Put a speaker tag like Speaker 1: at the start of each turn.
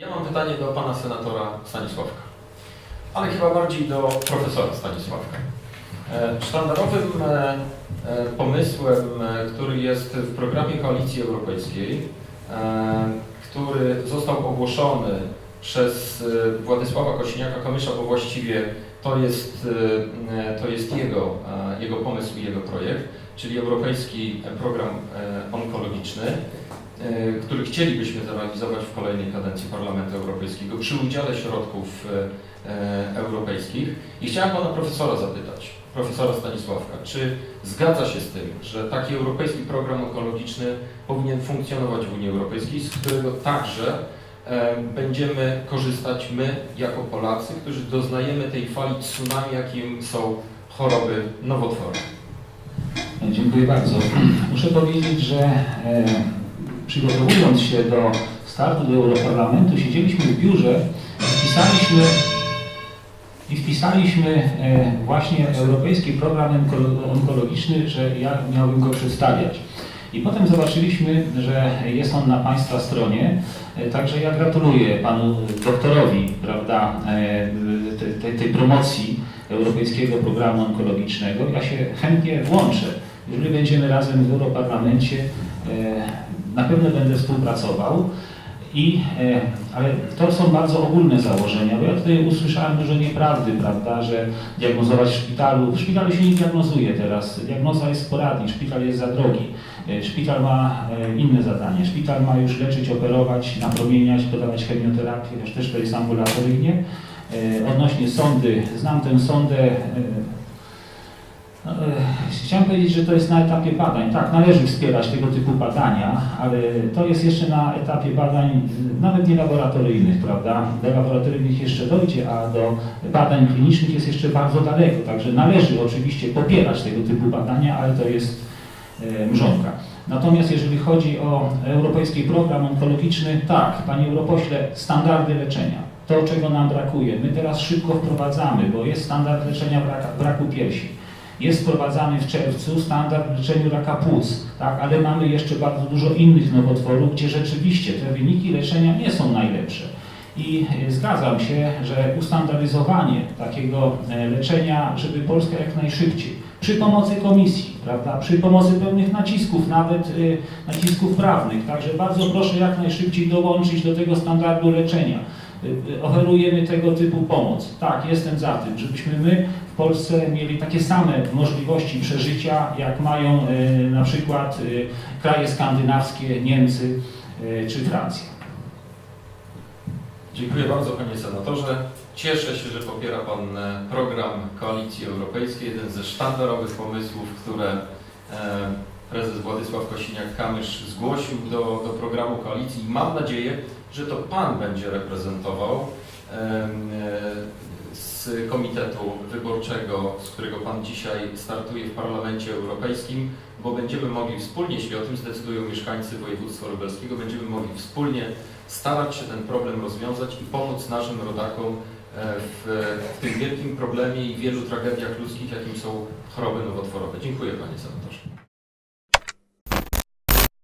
Speaker 1: Ja mam pytanie do pana senatora Stanisławka, ale chyba bardziej do profesora Stanisławka. E, Sztandarowym e, e, pomysłem, który jest w programie Koalicji Europejskiej, który został ogłoszony przez Władysława Kosiniaka-Kamysza, bo właściwie to jest, to jest jego, jego pomysł i jego projekt, czyli Europejski Program Onkologiczny, który chcielibyśmy zrealizować w kolejnej kadencji Parlamentu Europejskiego przy udziale środków e, e, europejskich. I chciałem pana profesora zapytać, profesora Stanisławka, czy zgadza się z tym, że taki europejski program onkologiczny powinien funkcjonować w Unii Europejskiej, z którego także e, będziemy korzystać my jako Polacy, którzy doznajemy tej fali tsunami, jakim są choroby nowotworowe.
Speaker 2: Dziękuję bardzo. Muszę powiedzieć, że e, przygotowując się do startu do Europarlamentu, siedzieliśmy w biurze wpisaliśmy, i wpisaliśmy e, właśnie Europejski Program Onko- Onkologiczny, że ja miałbym go przedstawiać. I potem zobaczyliśmy, że jest on na Państwa stronie, e, także ja gratuluję Panu doktorowi prawda, e, tej, tej, promocji Europejskiego Programu Onkologicznego. Ja się chętnie włączę. Jeżeli będziemy razem w Europarlamencie, na pewno będę współpracował. I, e, ale to są bardzo ogólne założenia, bo ja tutaj usłyszałem dużo nieprawdy, prawda, że diagnozować w szpitalu, w szpitalu się nie diagnozuje teraz, diagnoza jest sporadnik, szpital jest za drogi, E, szpital ma e, inne zadanie, szpital ma już leczyć, operować, napromieniać, podawać chemioterapię, też to jest ambulatoryjnie. Odnośnie sądy, znam tę e, Chciałem powiedzieć, że to jest na etapie badań. Tak, należy wspierać tego typu badania, ale to jest jeszcze na etapie badań nawet nie laboratoryjnych, prawda? Do laboratoryjnych jeszcze dojdzie, a do badań klinicznych jest jeszcze bardzo daleko. Także należy oczywiście popierać tego typu badania, ale to jest e, mrzonka. Natomiast jeżeli chodzi o Europejski Program Onkologiczny, tak, Panie Europośle, standardy leczenia. To, czego nam brakuje. My teraz szybko wprowadzamy, bo jest standard leczenia braku piersi. Jest wprowadzany w czerwcu standard w leczeniu raka płuc, tak? ale mamy jeszcze bardzo dużo innych nowotworów, gdzie rzeczywiście te wyniki leczenia nie są najlepsze. I e, zgadzam się, że ustandaryzowanie takiego e, leczenia, żeby Polska jak najszybciej, przy pomocy komisji, prawda, przy pomocy pewnych nacisków, nawet y, nacisków prawnych, także bardzo proszę jak najszybciej dołączyć do tego standardu leczenia. Y, y, Oferujemy tego typu pomoc. Tak, jestem za tym, żebyśmy my w Polsce mieli takie same możliwości przeżycia, jak mają y, na przykład kraje skandynawskie, Niemcy czy Francja.
Speaker 1: Dziękuję bardzo panie senatorze. Cieszę się, że popiera pan e, program Koalicji Europejskiej, jeden ze sztandarowych pomysłów, które e, prezes Władysław Kosiniak-Kamysz zgłosił do, do programu koalicji i mam nadzieję, że to pan będzie reprezentował e, z Komitetu Wyborczego, z którego pan dzisiaj startuje w Parlamencie Europejskim, bo będziemy mogli wspólnie, jeśli o tym zdecydują mieszkańcy województwa lubelskiego, będziemy mogli wspólnie starać się ten problem rozwiązać i pomóc naszym rodakom e, w, w tym wielkim problemie i wielu tragediach ludzkich, jakim są choroby nowotworowe. Dziękuję panie senatorze.